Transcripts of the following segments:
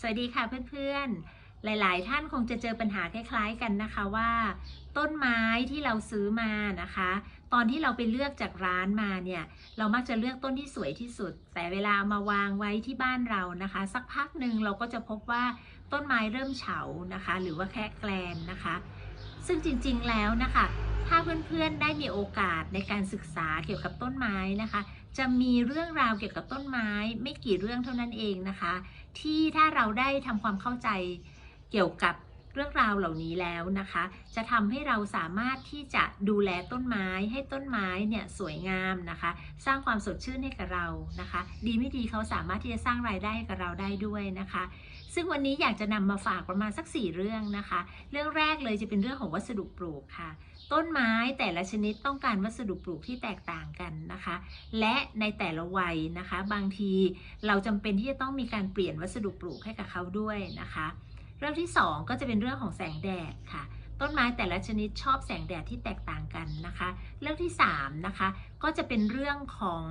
สวัสดีค่ะเพื่อนๆ หลายๆ ท่านคงจะเจอปัญหาคล้ายๆกันนะคะว่า ต้นไม้ที่เราซื้อมานะคะ ตอนที่เราไปเลือกจากร้านมาเนี่ย เรามักจะเลือกต้นที่สวยที่สุด แต่เวลามาวางไว้ที่บ้านเรานะคะ สักพักหนึ่งเราก็จะพบว่าต้นไม้เริ่มเฉานะคะ หรือว่าแค่แกลนนะคะ ซึ่งจริงๆแล้วนะคะ ถ้าเพื่อนๆได้มีโอกาสในการศึกษาเกี่ยวกับต้นไม้นะคะ จะมีเรื่องราวเกี่ยวกับต้นไม้ไม่กี่เรื่องเท่านั้นเองนะคะ ที่ถ้าเราได้ทำความเข้าใจเกี่ยวกับ เรื่องราวเหล่านี้แล้วนะคะ จะทำให้เราสามารถที่จะดูแลต้นไม้ให้ต้นไม้เนี่ยสวยงามนะคะ สร้างความสดชื่นให้กับเรานะคะ ดีไม่ดีเขาสามารถที่จะสร้างรายได้ให้กับเราได้ด้วยนะคะ ซึ่งวันนี้อยากจะนำมาฝากประมาณสักสี่เรื่องนะคะ เรื่องแรกเลยจะเป็นเรื่องของวัสดุปลูกค่ะต้นไม้แต่ละชนิดต้องการวัสดุปลูกที่แตกต่างกันนะคะ และในแต่ละวัยนะคะ บางทีเราจำเป็นที่จะต้องมีการเปลี่ยนวัสดุปลูกให้กับเขาด้วยนะคะ เรื่องที่ 2 ก็จะเป็นเรื่องของแสงแดดค่ะ ต้นไม้แต่ละชนิดชอบแสงแดดที่แตกต่างกันนะคะ เรื่องที่3นะคะก็จะเป็นเรื่องของ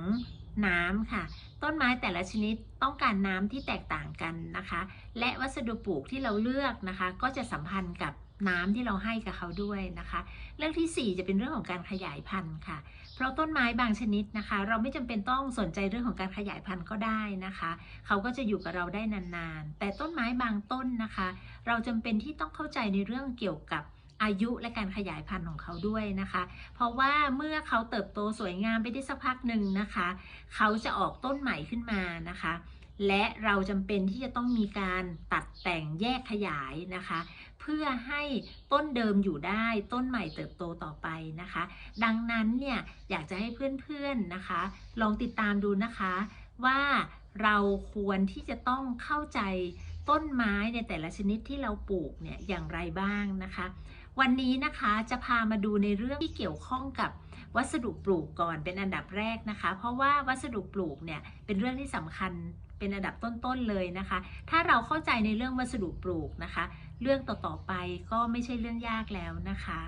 น้ำค่ะ ต้นไม้แต่ละชนิดต้องการน้ำที่แตกต่างกันนะคะ และวัสดุปลูกที่เราเลือกนะคะ ก็จะสัมพันธ์กับ น้ำที่เราให้กับเขาด้วยนะคะ เรื่องทีสี่ 4 จะเป็นเรื่องของการขยายพันธุ์ค่ะ เพราะต้นไม้บางชนิดนะคะ เราไม่จำเป็นต้องสนใจเรื่องของการขยายพันธุ์ก็ได้นะคะ เขาก็จะอยู่กับเราได้นานๆ แต่ต้นไม้บางต้นนะคะ เราจำเป็นที่ต้องเข้าใจในเรื่องเกี่ยวกับอายุและการขยายพันธุ์ของเขาด้วยนะคะ เพราะว่าเมื่อเขาเติบโตสวยงามไปได้สักพักหนึ่งนะคะ เขาจะออกต้นใหม่ขึ้นมานะคะ และเราจำเป็นที่จะต้องมีการตัดแต่งแยกขยายนะคะ เพื่อให้ต้นเดิมอยู่ได้ต้นใหม่เติบโตต่อไปนะคะ ดังนั้นเนี่ยอยากจะให้เพื่อนๆนะคะ ลองติดตามดูนะคะว่าเราควรที่จะต้องเข้าใจต้นไม้ในแต่ละชนิดที่เราปลูกเนี่ยอย่างไรบ้างนะคะ วันนี้นะคะจะพามาดูในเรื่องที่เกี่ยวข้องกับวัสดุปลูกก่อนเป็นอันดับแรกนะคะ เพราะว่าวัสดุปลูกเนี่ยเป็นเรื่องที่สำคัญ เป็นอันดับต้นๆเลยนะคะ ถ้าเราเข้าใจในเรื่องวัสดุปลูกนะคะ เรื่องต่อๆไปก็ไม่ใช่เรื่องยากแล้วนะคะ